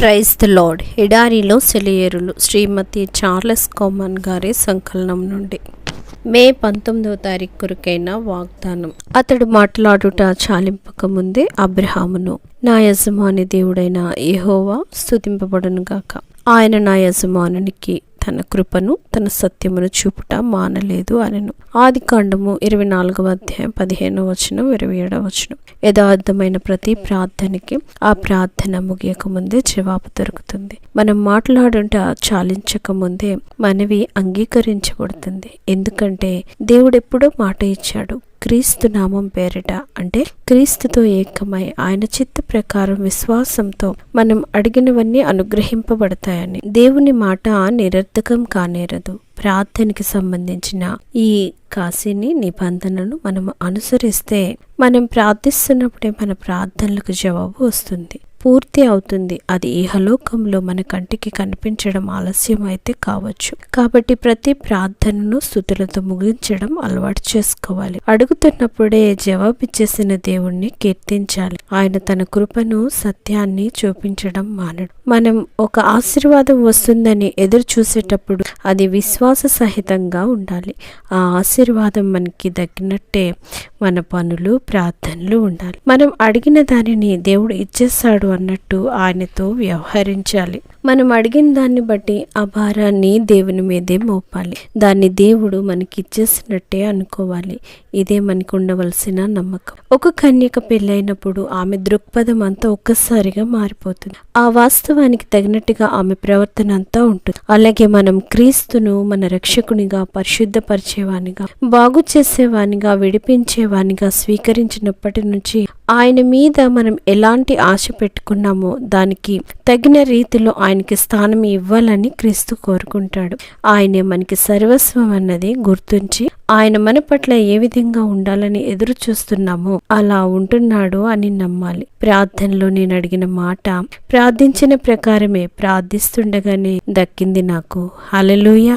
Praise the lord ఎడారిలో సెలయేరులు శ్రీమతి Charles common గారి సంకలనం నుండి. మే పంతొమ్మిదవ తారీఖు కొరకైన వాగ్దానం. అతడు మాట్లాడుట చాలింపక ముందే అబ్రహామును నా యజమాని దేవుడైన యహోవా స్థుతింపబడనుగాక ఆయన నా యజమానునికి తన కృపను తన సత్యమును చూపుట మానలేదు అనెను. ఆది కాండము ఇరవై నాలుగవ అధ్యాయం పదిహేనవ వచనం ఇరవై ఏడవ వచనం. యథార్థమైన ప్రతి ప్రార్థనకి ఆ ప్రార్థన ముగియక ముందే జవాబు దొరుకుతుంది. మనం మాట్లాడుంటే చాలించక ముందే మనవి అంగీకరించబడుతుంది. ఎందుకంటే దేవుడు ఎప్పుడో మాట ఇచ్చాడు. క్రీస్తు నామం పేరిట అంటే క్రీస్తుతో ఏకమై ఆయన చిత్త ప్రకారం విశ్వాసంతో మనం అడిగినవన్నీ అనుగ్రహింపబడతాయని. దేవుని మాట నిరర్ధకం కానేరదు. ప్రార్థనకి సంబంధించిన ఈ కాశీని నిబంధనను మనం అనుసరిస్తే మనం ప్రార్థిస్తున్నప్పుడే మన ప్రార్థనలకు జవాబు వస్తుంది. పూర్తి అవుతుంది. అది ఇహలోకంలో మన కంటికి కనిపించడం ఆలస్యం అయితే కావచ్చు. కాబట్టి ప్రతి ప్రార్థనను స్థుతులతో ముగించడం అలవాటు చేసుకోవాలి. అడుగుతున్నప్పుడే జవాబిచ్చేసిన దేవుణ్ణి కీర్తించాలి. ఆయన తన కృపను సత్యాన్ని చూపించడం మానడు. మనం ఒక ఆశీర్వాదం వస్తుందని ఎదురు చూసేటప్పుడు అది విశ్వాస సహితంగా ఉండాలి. ఆ ఆశీర్వాదం మనకి దక్కినట్టే మన పనులు ప్రార్థనలు ఉండాలి. మనం అడిగిన దానిని దేవుడు ఇచ్చేస్తాడు అన్నట్టు ఆయనతో వ్యవహరించాలి. మనం అడిగిన దాన్ని బట్టి ఆ భారాన్ని దేవుని మీదే మోపాలి. దాన్ని దేవుడు మనకి ఇచ్చేసినట్టే అనుకోవాలి. ఇదే మనకు ఉండవలసిన నమ్మకం. ఒక కన్యక పెళ్ళైనప్పుడు ఆమె దృక్పథం అంతా ఒక్కసారిగా మారిపోతుంది. ఆ వాస్తవానికి తగినట్టుగా ఆమె ప్రవర్తన అంతా ఉంటుంది. అలాగే మనం క్రీస్తును మన రక్షకునిగా పరిశుద్ధపరిచేవానిగా బాగు చేసేవానిగా విడిపించేవానిగా స్వీకరించినప్పటి నుంచి ఆయన మీద మనం ఎలాంటి ఆశ పెట్టుకున్నామో దానికి తగిన రీతిలో ఆయనకి స్థానం ఇవ్వాలని క్రీస్తు కోరుకుంటాడు. ఆయనే మనకి సర్వస్వం అన్నది గుర్తుంచి ఆయన మన పట్ల ఏ విధంగా ఉండాలని ఎదురు చూస్తున్నామో అలా ఉంటున్నాడు అని నమ్మాలి. ప్రార్థనలో నేను అడిగిన మాట ప్రార్థించిన ప్రకారమే ప్రార్థిస్తుండగానే దక్కింది నాకు. హలలుయ